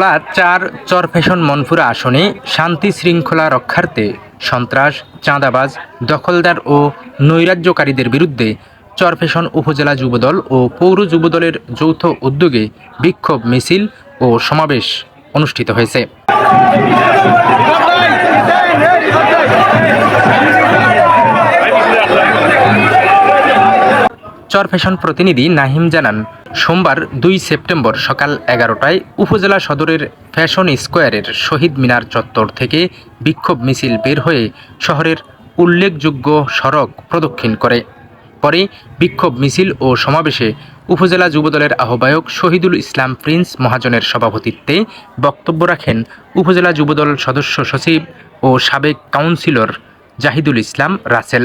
ভোলা চার চর চরফ্যাশন মনপুরা আসনে শান্তি শৃঙ্খলা রক্ষার্থে সন্ত্রাস, চাঁদাবাজ, দখলদার ও নৈরাজ্যকারীদের বিরুদ্ধে চরফেশন উপজেলা যুবদল ও পৌর যুবদলের যৌথ উদ্যোগে বিক্ষোভ মিছিল ও সমাবেশ অনুষ্ঠিত হয়েছে। চর ফ্যাশন প্রতিনিধি নাহিম জানান, সোমবার দুই সেপ্টেম্বর সকাল এগারোটায় উপজেলা সদরের ফ্যাশন স্কোয়ারের শহীদ মিনার চত্বর থেকে বিক্ষোভ মিছিল বের হয়ে শহরের উল্লেখযোগ্য সড়ক প্রদক্ষিণ করে। পরে বিক্ষোভ মিছিল ও সমাবেশে উপজেলা যুবদলের আহ্বায়ক শহীদুল ইসলাম প্রিন্স মহাজনের সভাপতিত্বে বক্তব্য রাখেন উপজেলা যুবদল সদস্য সচিব ও সাবেক কাউন্সিলর জাহিদুল ইসলাম রাসেল।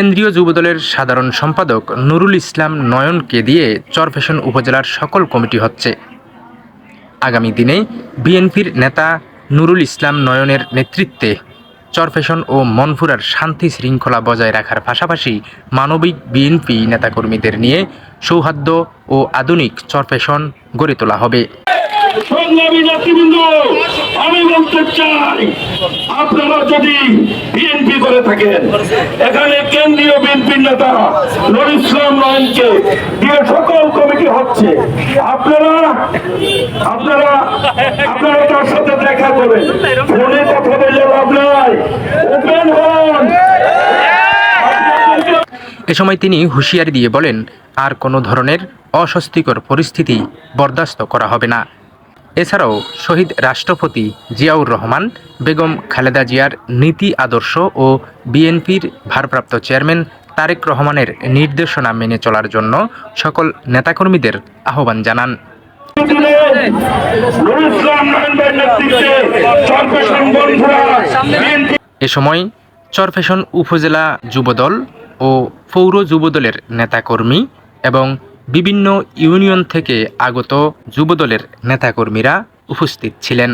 কেন্দ্রীয় যুবদলের সাধারণ সম্পাদক নুরুল ইসলাম নয়নকে দিয়ে চরফ্যাশন উপজেলার সকল কমিটি হচ্ছে। আগামী দিনে বিএনপির নেতা নুরুল ইসলাম নয়নের নেতৃত্বে চরফেশন ও মনফুরার শান্তি শৃঙ্খলা বজায় রাখার পাশাপাশি মানবিক বিএনপি নেতাকর্মীদের নিয়ে সৌহার্দ্য ও আধুনিক চরফেশন গড়ে তোলা হবে। আমি বলতে চাই, আপনারা যদি বিএনপি করে থাকেন, এখানে কেন্দ্রীয় বিএনপির নেতা নুর ইসলাম দিয়ে সকল কমিটি হচ্ছে, আপনারা আপনারা আপনারা তার সাথে দেখা করেন, ফোনে কথা বললে লাভ নাই, ওপেন হন। এ সময় তিনি হুঁশিয়ারি দিয়ে বলেন, আর কোনো ধরনের অস্বস্তিকর পরিস্থিতি বরদাস্ত করা হবে না। এছাড়াও শহীদ রাষ্ট্রপতি জিয়াউর রহমান, বেগম খালেদা জিয়ার নীতি আদর্শ ও বিএনপির ভারপ্রাপ্ত চেয়ারম্যান তারেক রহমানের নির্দেশনা মেনে চলার জন্য সকল নেতাকর্মীদের আহ্বান জানান। এ সময় চরফ্যাশন উপজেলা যুবদল ও পৌর যুবদলের নেতাকর্মী এবং বিভিন্ন ইউনিয়ন থেকে আগত যুবদলের নেতাকর্মীরা উপস্থিত ছিলেন।